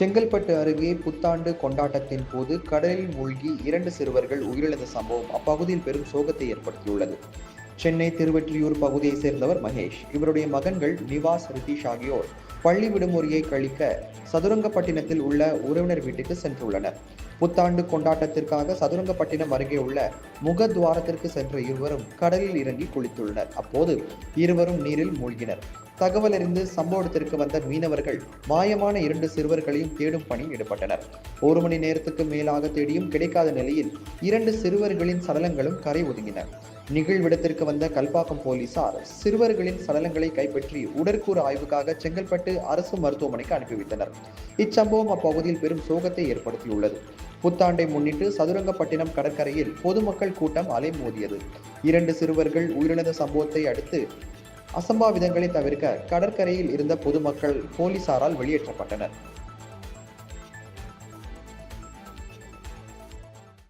செங்கல்பட்டு அருகே புத்தாண்டு கொண்டாட்டத்தின் போது கடலில் மூழ்கி இரண்டு சிறுவர்கள் உயிரிழந்த சம்பவம் அப்பகுதியில் பெரும் சோகத்தை ஏற்படுத்தியுள்ளது. சென்னை திருவெற்றியூர் பகுதியைச் சேர்ந்தவர் மகேஷ். இவருடைய மகன்கள் நிவாஸ் ரிதீஷ் ஆகியோர் பள்ளி விடுமுறையை கழிக்க சதுரங்கப்பட்டினத்தில் உள்ள உறவினர் வீட்டுக்கு சென்றுள்ளனர். புத்தாண்டு கொண்டாட்டத்திற்காக சதுரங்கப்பட்டினம் அருகே உள்ள முகத்வாரத்திற்கு சென்ற இருவரும் கடலில் இறங்கி குளித்துள்ளனர். அப்போது இருவரும் நீரில் மூழ்கினர். தகவல் அறிந்து சம்பவத்திற்கு வந்த மீனவர்கள் மாயமான இரண்டு சிறுவர்களையும் தேடும் பணியில் ஈடுபட்டனர். ஒரு மணி நேரத்துக்கு மேலாக தேடியும் கிடைக்காத நிலையில் இரண்டு சிறுவர்களின் சடலங்களும் கரை ஒதுங்கின. நிகழ்விடத்திற்கு வந்த கல்பாக்கம் போலீசார் சிறுவர்களின் சடலங்களை கைப்பற்றி உடற்கூறு ஆய்வுக்காக செங்கல்பட்டு அரசு மருத்துவமனைக்கு அனுப்பிவிட்டனர் இச்சம்பவம் அப்பகுதியில் பெரும் சோகத்தை ஏற்படுத்தியுள்ளது. புத்தாண்டை முன்னிட்டு சதுரங்கப்பட்டினம் கடற்கரையில் பொதுமக்கள் கூட்டம் அலைமோதியது. இரண்டு சிறுவர்கள் உயிரிழந்த சம்பவத்தை அடுத்து அசம்பாவிதங்களை தவிர்க்க கடற்கரையில் இருந்த பொதுமக்கள் போலீசாரால் வெளியேற்றப்பட்டனர்.